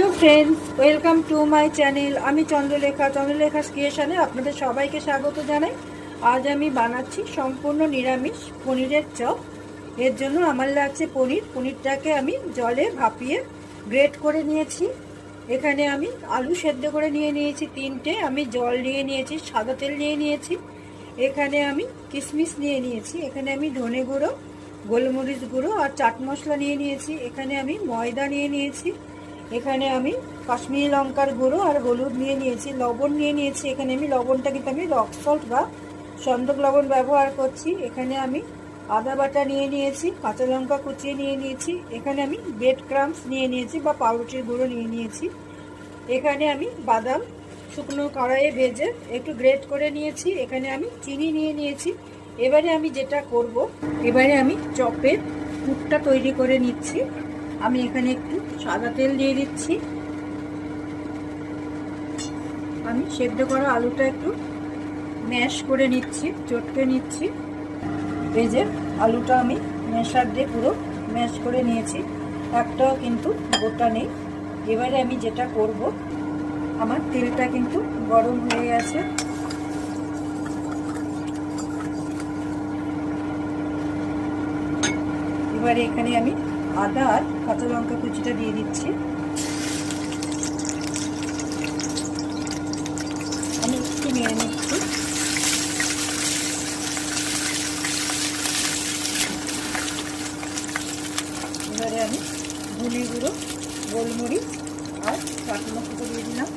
Hello friends, welcome to my channel. আমি চন্দ্রলেখা চন্দ্রলেখা ক্রিয়েশনে আপনাদের সবাইকে স্বাগত জানাই। আজ আমি বানাচ্ছি সম্পূর্ণ নিরামিষ পনিরের চপ। এর জন্য আমার লাগছে পনির। পনিরটাকে আমি জলে ভাপিয়ে গ্রেট করে নিয়েছি। এখানে আমি আলু সেদ্ধ করে নিয়ে নিয়েছি তিনটে। আমি জল নিয়ে নিয়েছি, সাদা তেল নিয়ে নিয়েছি। এখানে আমি কিশমিশ নিয়ে নিয়েছি। এখানে আমি ধনে গুঁড়ো, গোলমরিচ গুঁড়ো আর চাট মশলা নিয়ে নিয়েছি। এখানে আমি ময়দা নিয়ে নিয়েছি। এখানে আমি কাশ্মীরি লঙ্কার গুঁড়ো আর হলুদ নিয়ে নিয়েছি, লবণ নিয়ে নিয়েছি। এখানে আমি লবণটা কিন্তু আমি রক সল্ট বা সন্দক লবণ ব্যবহার করছি। এখানে আমি আদা বাটা নিয়ে নিয়েছি, কাঁচা লঙ্কা কুচিয়ে নিয়ে নিয়েছি। এখানে আমি ব্রেড ক্রামস নিয়ে নিয়েছি বা পাউরুটির গুঁড়ো নিয়ে নিয়েছি। এখানে আমি বাদাম শুকনো কড়াইয়ে ভেজে একটু গ্রেট করে নিয়েছি। এখানে আমি চিনি নিয়ে নিয়েছি। এবারে আমি যেটা করব, এবারে আমি চপের পুরটা তৈরি করে নিচ্ছি। আমি এখানে একটু সাদা তেল দিয়ে দিচ্ছি। আমি সেদ্ধ করা আলুটা একটু ম্যাশ করে নিচ্ছি, চটকে নিচ্ছি। এই যে আলুটা আমি ম্যাশার দিয়ে পুরো ম্যাশ করে নিয়েছি, একটাও কিন্তু গোটা নেই। এবারে আমি যেটা করব, আমার তেলটা কিন্তু গরম হয়ে গেছে। এবারে এখানে আমি আদা আর কাঁচা লঙ্কা কুচিটা দিয়ে দিচ্ছি। আমি একটু নিয়ে নিচ্ছি। এবারে আমি গুলি গুঁড়ো, গোলমরিচ আর চাট মশলা দিয়ে দিলাম।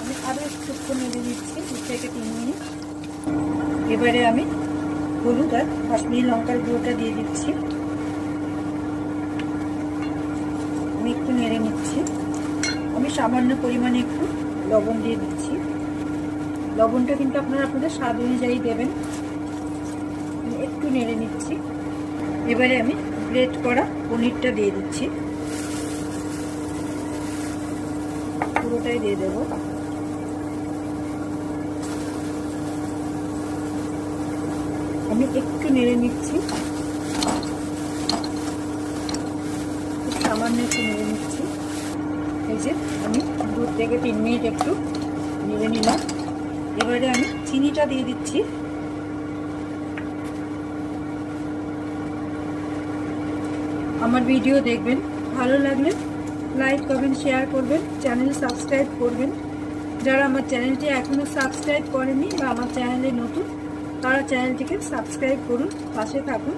আমি আরও একটু নেড়ে দিচ্ছি দু থেকে তিন মিনিট। এবারে আমি হলুদ আর কাশ্মীরি লঙ্কার গুঁড়োটা দিয়ে দিচ্ছি আমি একটু নেড়ে নিচ্ছি। আমি সামান্য পরিমাণে একটু লবণ দিয়ে দিচ্ছি। লবণটা কিন্তু আপনারা আপনাদের স্বাদ অনুযায়ী দেবেন। একটু নেড়ে নিচ্ছি। এবারে আমি গ্রেট করা পনিরটা দিয়ে দিচ্ছি। পুরোটাই দিয়ে দেব। আমি একটু নেড়ে নিচ্ছি। সামান্য একটু নেড়ে যে আমি দু থেকে তিন মিনিট একটু নেড়ে নিলাম। এবারে আমি চিনিটা দিয়ে দিচ্ছি। আমার ভিডিও দেখবেন, ভালো লাগলে লাইক করবেন শেয়ার করবেন, চ্যানেল সাবস্ক্রাইব করবেন। যারা আমার চ্যানেলটি এখনও সাবস্ক্রাইব করেনি বা আমার চ্যানেলে নতুন, তারা চ্যানেলটিকে সাবস্ক্রাইব করুন, পাশে থাকুন।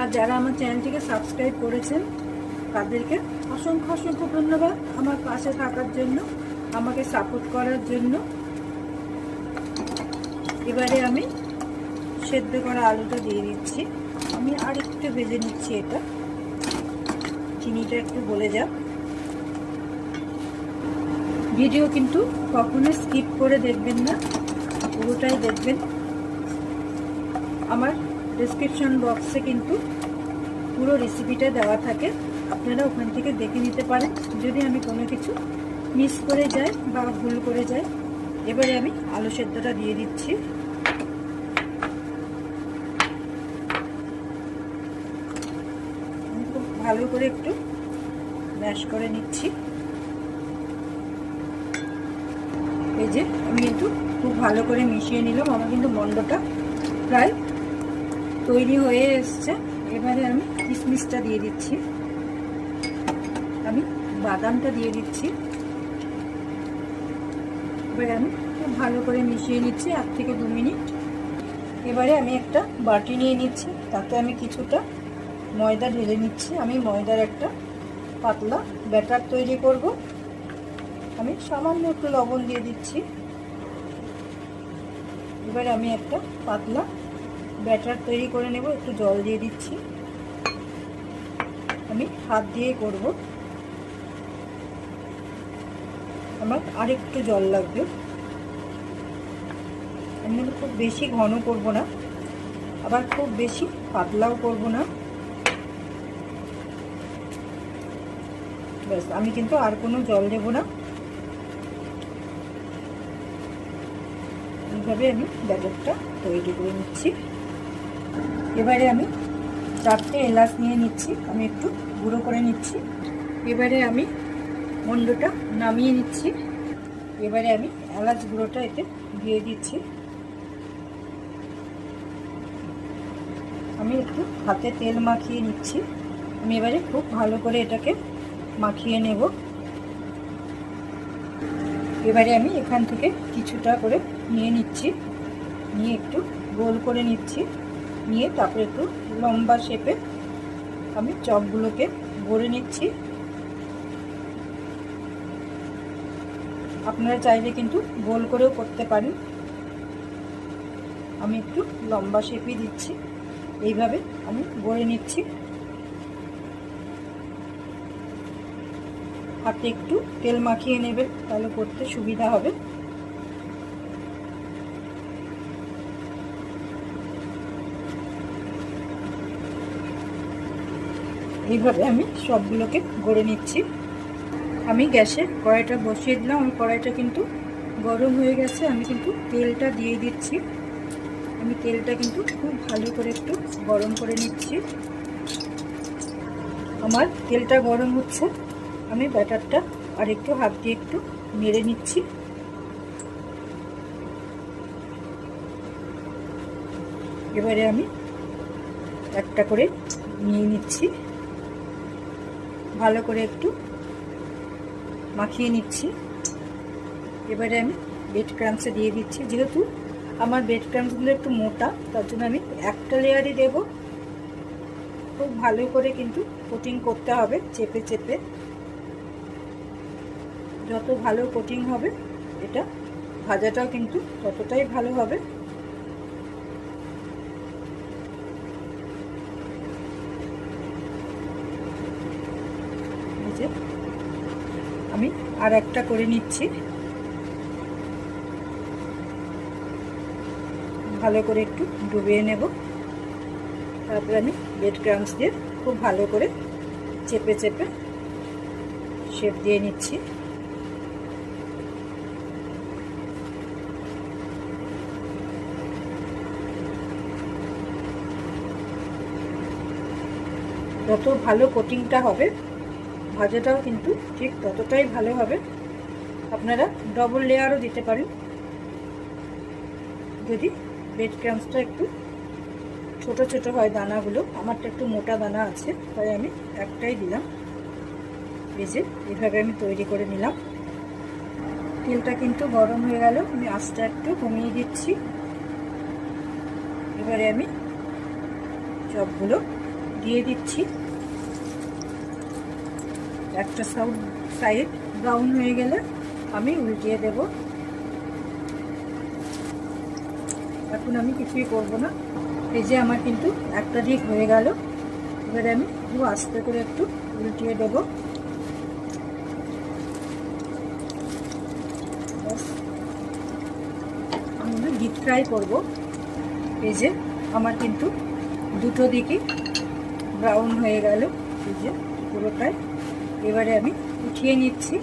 আর যারা আমার চ্যানেলটিকে সাবস্ক্রাইব করেছেন তাদেরকে অসংখ্য অসংখ্য ধন্যবাদ আমার পাশে থাকার জন্য, আমাকে সাপোর্ট করার জন্য। এবারে আমি সেদ্ধ করা আলুটা দিয়ে দিচ্ছি। আমি আর একটু ভেজে নিচ্ছি এটা। চিনিটা একটু গলে যাক। ভিডিও কিন্তু কখনো স্কিপ করে দেখবেন না, পুরোটাই দেখবেন। আমার ডিসক্রিপশন বক্সে কিন্তু পুরো রেসিপিটা দেওয়া থাকে। আপনারা ওখান থেকে দেখে নিতে পারেন, যদি আমি কোনো কিছু মিস করে যাই বা ভুল করে যাই। এবারে আমি আলু সেদ্ধটা দিয়ে দিচ্ছি। খুব ভালো করে একটু ম্যাশ করে নিচ্ছি। এই যে, আমি একটু খুব ভালো করে মিশিয়ে নিলাম। আমার কিন্তু মন্ডটা প্রায় তৈরি হয়ে এসছে। এবারে আমি কিশমিশটা দিয়ে দিচ্ছি। বাদামটা দিয়ে দিচ্ছি। এবারে আমি খুব ভালো করে মিশিয়ে নিচ্ছি এক থেকে দু মিনিট। এবারে আমি একটা বাটি নিয়ে নিচ্ছি, তাতে আমি কিছুটা ময়দা ঢেলে নিচ্ছি। আমি ময়দার একটা পাতলা ব্যাটার তৈরি করব। আমি সামান্য একটু লবণ দিয়ে দিচ্ছি। এবারে আমি একটা পাতলা ব্যাটার তৈরি করে নেব, একটু জল দিয়ে দিচ্ছি। আমি হাত দিয়ে করব। আমার আরেকটু জল লাগবে। আমি খুব বেশি ঘন করব না, আবার খুব বেশি পাতলাও করব না। ব্যাস, আমি কিন্তু আর কোনো জল দেব না। এইভাবে আমি ব্যাটারটা তৈরি করে নিচ্ছি। এবারে আমি চারটে এলাচ নিয়ে নিচ্ছি, আমি একটু গুঁড়ো করে নিচ্ছি। এবারে আমি মন্ডটা নামিয়ে নিচ্ছি। এবারে আমি এলাচ গুঁড়োটা এতে দিয়ে দিচ্ছি। আমি একটু হাতে তেল মাখিয়ে নিচ্ছি। আমি এবারে খুব ভালো করে এটাকে মাখিয়ে নেব। এবারে আমি এখান থেকে কিছুটা করে নিয়ে নিচ্ছি। নিয়ে একটু গোল করে নিচ্ছি। নিয়ে তারপরে একটু লম্বা শেপে আমি চপগুলোকে গড়ে নিচ্ছি। আপনারা চাইলে কিন্তু গোল করেও করতে পারেন। আমি একটু লম্বা শেপই দিচ্ছি। এইভাবে আমি গড়ে নিচ্ছি। হাতে একটু তেল মাখিয়ে নেবেন, তাহলে করতে সুবিধা হবে। এইভাবে আমি সবগুলোকে গড়ে নিচ্ছি। আমি গ্যাসে কড়াইটা বসিয়ে দিলাম। আমার কড়াইটা কিন্তু গরম হয়ে গেছে। আমি কিন্তু তেলটা দিয়ে দিচ্ছি। আমি তেলটা কিন্তু খুব ভালো করে একটু গরম করে নিচ্ছি। আমার তেলটা গরম হচ্ছে। আমি ব্যাটারটা আর একটু হাত দিয়ে একটু নেড়ে নিচ্ছি। এবারে আমি একটা করে নিয়ে নিচ্ছি। ভালো করে একটু মাখিয়ে নিচ্ছি। এবারে আমি বেড ক্রামসে দিয়ে দিচ্ছি। যেহেতু আমার বেড ক্রামসগুলো একটু মোটা, তার জন্য আমি একটা লেয়ারই দেব। খুব ভালো করে কিন্তু কোটিং করতে হবে, চেপে চেপে। যত ভালো কোটিং হবে, এটা ভাজাটাও কিন্তু ততটাই ভালো হবে যে আমি আর একটা করে নিচ্ছি। ভালো করে একটু ডুবিয়ে নেব। তারপরে আমি বেড ক্রামস দিয়ে খুব ভালো করে চেপে চেপে শেপ দিয়ে নিচ্ছি। যত ভালো কোটিংটা হবে ভাজাটাও কিন্তু ঠিক ততটাই ভালো হবে। আপনারা ডবল লেয়ারও দিতে পারেন। যদি ব্রেড ক্রামসটা একটু ছোট ছোট হয় দানাগুলো, আমারটা একটু মোটা দানা আছে, তাই আমি একটাই দিলাম। ভেজে এভাবে আমি তৈরি করে নিলাম। তেলটা কিন্তু গরম হয়ে গেল, আমি আস্তে একটু কমিয়ে দিচ্ছি। এবারে আমি সবগুলো দিয়ে দিচ্ছি। একটা সাউড সাইড ব্রাউন হয়ে গেলে আমি উল্টিয়ে দেব। এখন আমি কিছুই করব না। এই যে আমার কিন্তু একটা দিক হয়ে গেল। এবারে আমি খুব আস্তে করে একটু উল্টিয়ে দেব। আমি ডিপ ফ্রাই করব। এই যে আমার কিন্তু দুটো দিকই ব্রাউন হয়ে গেল। এই যে পুরোটাই। এবারে আমি উঠিয়ে নিচ্ছি।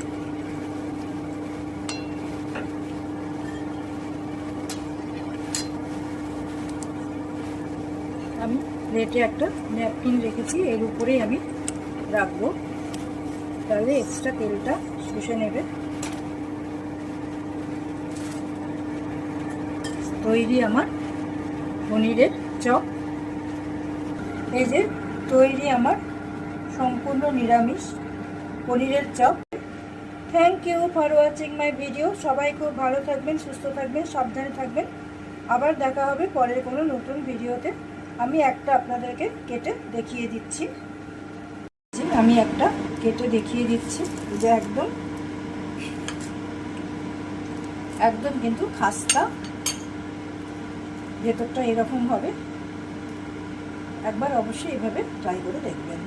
আমি প্লেটে একটা ন্যাপকিন রেখেছি, এর উপরেই আমি রাখব। তাহলে এক্সট্রা তেলটা শুষে নেবে। তৈরি আমার পনিরের চপ। এই যে তৈরি আমার সম্পূর্ণ নিরামিষ পনিরের chop. Thank you for watching my video সবাই খুব ভালো থাকবেন, সুস্থ থাকবেন, সাবধানে থাকবেন। আবার দেখা হবে পরের কোনো নতুন ভিডিওতে। আমি একটা আপনাদেরকে কেটে দেখিয়ে দিচ্ছি। আমি একটা কেটে দেখিয়ে দিচ্ছি। যে একদম। একদম কিন্তু খাস্তা। ভেতরটা এরকম হবে। একবার অবশ্যই এভাবে ট্রাই করে দেখবেন।